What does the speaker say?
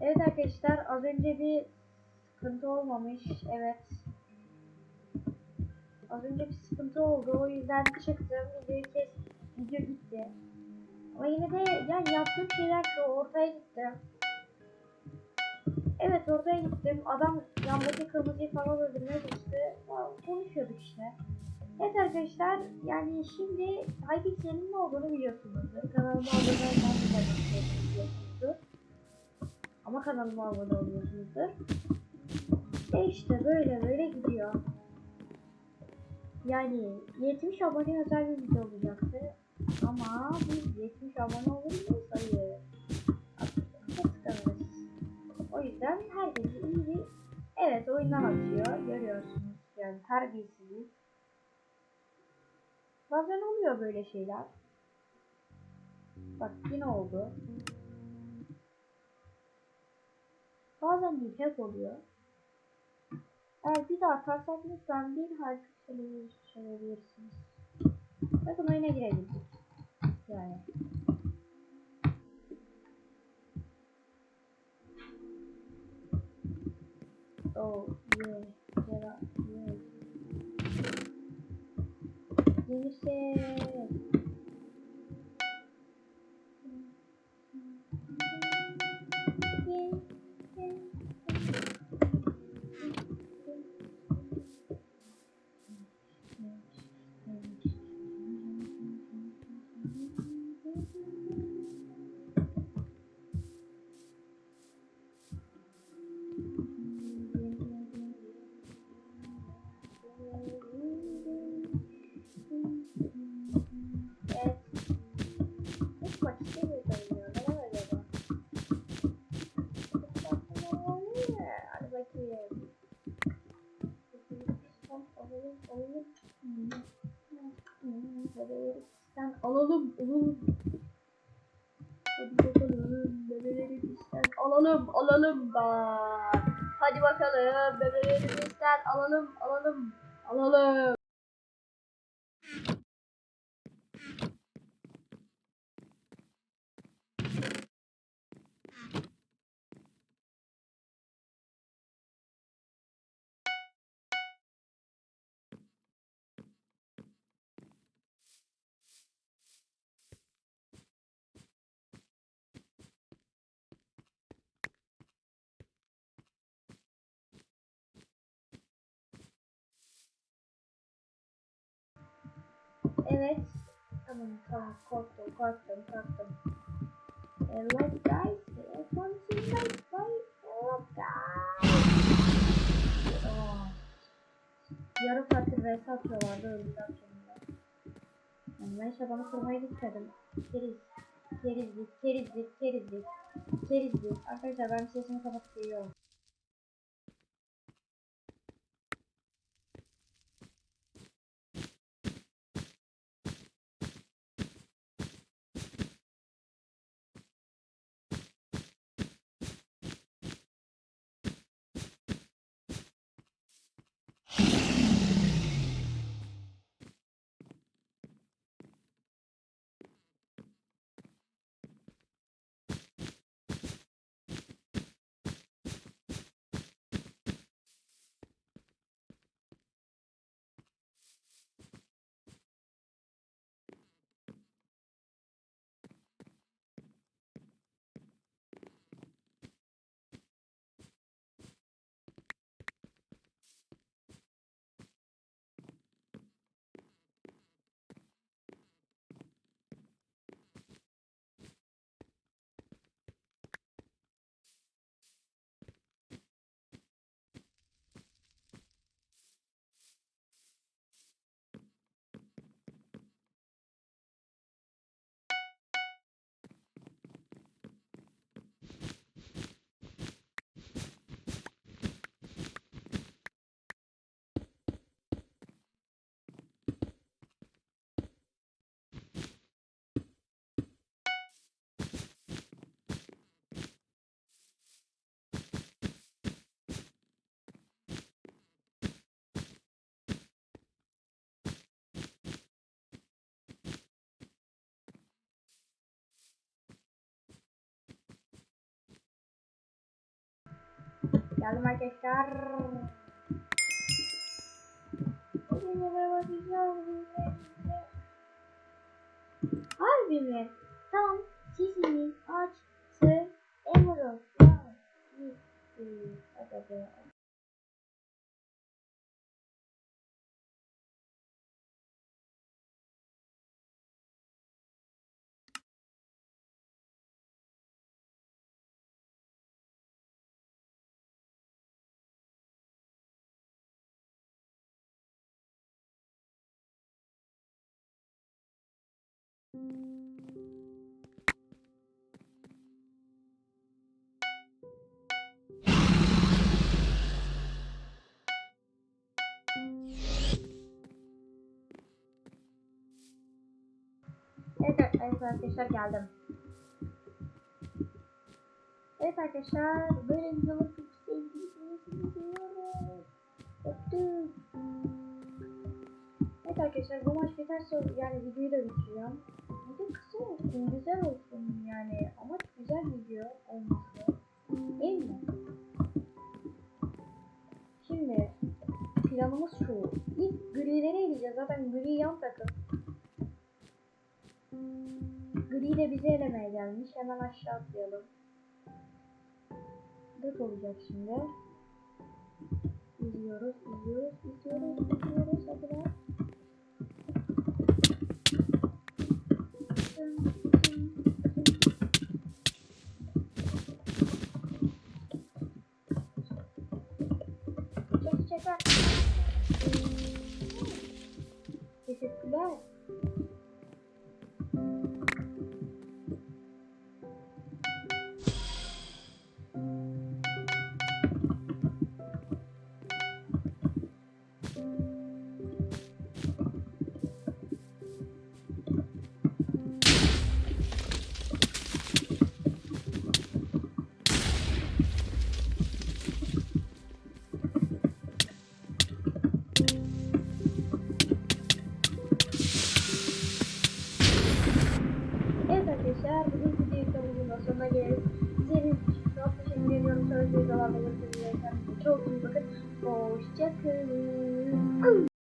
Evet arkadaşlar az önce bir sıkıntı olmamış. Evet. Az önce bir sıkıntı oldu. O yüzden çıktım. Videoyu kes. Video gitti. Ama yine de yani yaptığım şeyler şu ortaya gittim. Evet ortaya gittim. Adam yandaki kırmızıyı falan öldürmeye. Ya, konuşuyorduk işte. Evet arkadaşlar yani şimdi Hypixel'in ne olduğunu biliyorsunuzdur. Kanalıma abone olmayı biliyorsunuzdur. Ama kanalıma abone oluyorsunuzdur. E işte böyle böyle gidiyor. Yani 70 abone özel bir video olacaktı. Ama biz 70 abone olur muyuz? Hayır. Sıkılırız. O yüzden herkesi iyi evet oyundan atıyor. Görüyorsunuz yani terbiyesizlik. Bazen oluyor böyle şeyler. Bak yine oldu. Bazen değil hep oluyor. Eğer bir daha atarsak lütfen bir harf söyleyebilirsiniz. Bakın oyuna girebildik. Yani. Oh yeah. Yeah. Yeah. Yemişsin. Bizden alalım, alalım. Hadi bakalım, bebeleri bizden alalım, alalım da. Hadi bakalım, bebeleri bizden alalım, alalım, alalım. Evet. Tamam tamam korktum korktum korktum. Hello guys. Welcome to my fight. Hello guys. Oh. Yarım saattir vs atıyorlardı öldüler sonunda. Yani ben şabanı kırmaya gitmedim. Keriz. Kerizlik, kerizlik, kerizlik, kerizlik. Arkadaşlar ben sesimi kapatıp geliyorum. alma hay que estar. Albüme tam çizimi Evet, evet arkadaşlar geldim. Evet arkadaşlar böyle videoları çok sevdiğinizi biliyoruz. Öptüm. Evet arkadaşlar bu maç biterse yani videoyu da bitireceğim. Video kısa olsun, güzel olsun yani. Amaç güzel video olması. Değil mi? Şimdi planımız şu. İlk grileri eleyeceğiz. Zaten gri yan takım. Gri de bizi elemeye gelmiş. Hemen aşağı atlayalım. Dört olacak şimdi. İzliyoruz, izliyoruz, izliyoruz, izliyoruz. Hadi lan. Videolarda görüşmek üzere. Kendinize çok iyi bakın. Hoşçakalın.